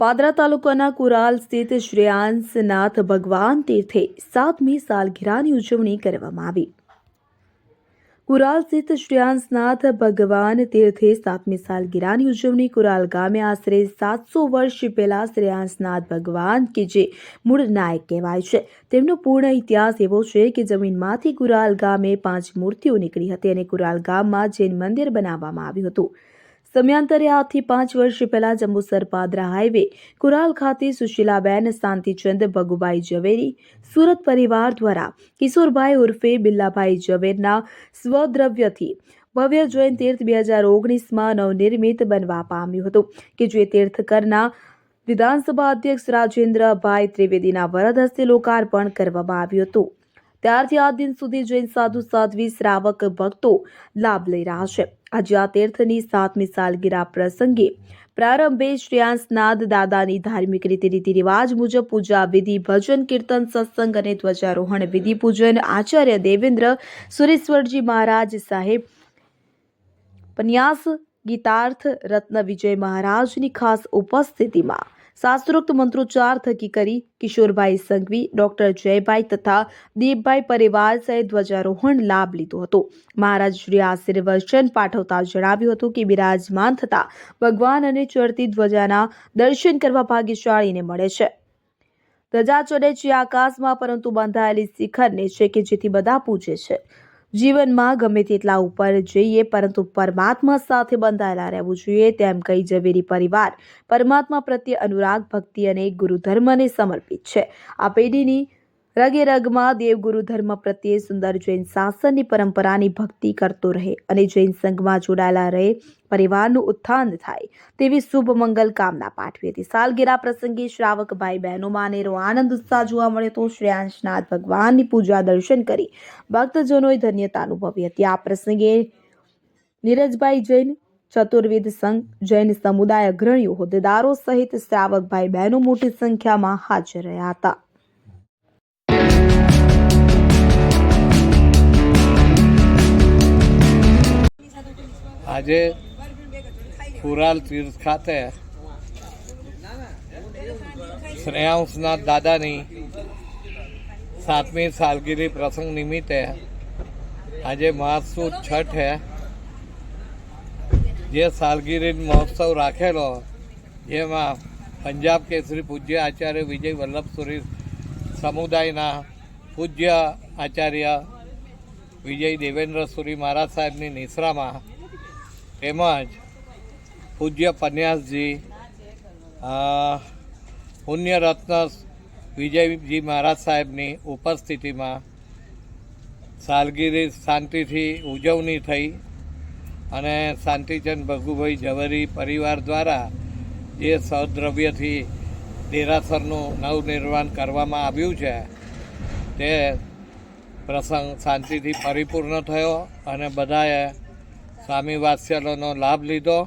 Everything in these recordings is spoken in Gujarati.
પાદરા તાલુકાના કુરાલ સ્થિત શ્રેયાંસનાથ ભગવાન તીર્થે સાતમી સાલગીરાની ઉજવણી કરવામાં આવી. કુરાલ સ્થિત શ્રેયાંસનાથ ભગવાન તીર્થે સાતમી સાલગીરાની ઉજવણી કુરાલ ગામે આશરે સાતસો વર્ષ પહેલા શ્રેયાંસનાથ ભગવાન કે જે મૂળ નાયક કહેવાય છે. તેમનો પૂર્ણ ઇતિહાસ એવો છે કે જમીનમાંથી કુરાલ ગામે પાંચ મૂર્તિઓ નીકળી હતી અને કુરાલ ગામમાં જૈન મંદિર બનાવવામાં આવ્યું હતું. સમયાંતરે આજથી પાંચ વર્ષ પહેલા જંબુસર પાદરા હાઈવે, કુરાલ ખાતે સુશીલાબેન શાંતિચંદ, ભગુભાઈ ઝવેરી, સુરત પરિવાર દ્વારા કિશોરભાઈ ઉર્ફે બિલ્લાભાઈ ઝવેરના સ્વદ્રવ્યથી ભવ્ય જૈન તીર્થ બે હજાર ઓગણીસમાં નવનિર્મિત બનવા પામ્યું હતું, કે જે તીર્થકરના વિધાનસભા અધ્યક્ષ રાજેન્દ્રભાઈ ત્રિવેદીના વરદ હસ્તે લોકાર્પણ કરવામાં આવ્યું હતું. ત્યારથી આ દિન સુધી જૈન સાધુ સાધ્વી શ્રાવક ભક્તો લાભ લઈ રહ્યા છે. આજે આ તીર્થની સાતમી સાલગીરા પ્રસંગે પ્રારંભે શ્રેયાંસનાદ દાદાની ધાર્મિક રીતિ રીતિ રિવાજ મુજબ પૂજા, વિધિ, ભજન, કીર્તન, સત્સંગ અને ધ્વજારોહણ, વિધિ પૂજન, આચાર્ય દેવેન્દ્ર સુરેશ્વરજી મહારાજ સાહેબ, પન્યાસ ગીતાર્થ રત્ન વિજય મહારાજની ખાસ ઉપસ્થિતિમાં શાસ્ત્રોક્ત મંત્રોચ્ચાર થકી કરી કિશોરભાઈ સંઘવી, ડોક્ટર જયભાઈ તથા દીપભાઈ પરિવાર સહિત ધ્વજારોહણ લાભ લીધો હતો. મહારાજ શ્રી આશીર્વચન પાઠવતા જણાવ્યું હતું કે બિરાજમાન થતા ભગવાન અને ચડતી ધ્વજાના દર્શન કરવા ભાગ્યશાળીને મળે છે. ધજા ચડે છે આકાશમાં, પરંતુ બંધાયેલી શિખરને છે કે જેથી બધા પૂજે છે. જીવનમાં ગમે તેટલા ઉપર જઈએ, પરંતુ પરમાત્મા સાથે બંધાયેલા રહેવું જોઈએ તેમ કહી ઝવેરી પરિવાર પરમાત્મા પ્રત્યે અનુરાગ, ભક્તિ અને ગુરુ ધર્મને સમર્પિત છે. આ પેઢીની રગે રગમાં દેવગુરુ ધર્મ પ્રત્યે સુંદર જૈન શાસનની પરંપરાની ભક્તિ કરતો રહે અને જૈન સંઘમાં જોડાયેલા રહે, પરિવારનું ઉત્થાન થાય તેવી શુભ મંગલ કામના પાઠવી. હતી સાલગીરા પ્રસંગે શ્રાવક ભાઈ બહેનોમાં અનેરો આનંદ ઉત્સાહ જોવા મળ્યો તો શ્રેયાંશનાથ ભગવાનની પૂજા દર્શન કરી ભક્તજનોએ ધન્યતા અનુભવી હતી. આ પ્રસંગે નીરજભાઈ જૈન, ચતુર્વિધ સંઘ, જૈન સમુદાય અગ્રણીઓ હોદ્દેદારો સહિત શ્રાવક ભાઈ બહેનો મોટી સંખ્યામાં હાજર રહ્યા હતા. આજે કુરાલ તીર્થ ખાતે શ્રેયાંશનાથ દાદાની સાતમી સાલગીરી પ્રસંગ નિમિત્તે આજે મહાસુદ છઠ હે જે સાલગીરી મહોત્સવ રાખેલો, જેમાં પંજાબ કેસરી પૂજ્ય આચાર્ય વિજય વલ્લભસુરી સમુદાયના પૂજ્ય આચાર્ય વિજય દેવેન્દ્ર સુરી મહારાજ સાહેબની નિશ્રામાં તેમજ પૂજ્ય પન્યાસજી પુણ્યરત્ન વિજયજી મહારાજ સાહેબની ઉપસ્થિતિમાં સાલગીરી શાંતિથી ઉજવણી થઈ અને શાંતિચંદ ભગુભાઈ ઝવેરી પરિવાર દ્વારા જે સદ્રવ્યથી દેરાસરનું નવનિર્માણ કરવામાં આવ્યું છે, તે પ્રસંગ શાંતિથી પરિપૂર્ણ થયો અને બધાએ સ્વામી વાત્સલ્યનો લાભ લીધો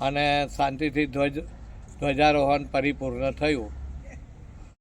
અને શાંતિથી ધ્વજ ધ્વજારોહણ પરિપૂર્ણ થયું.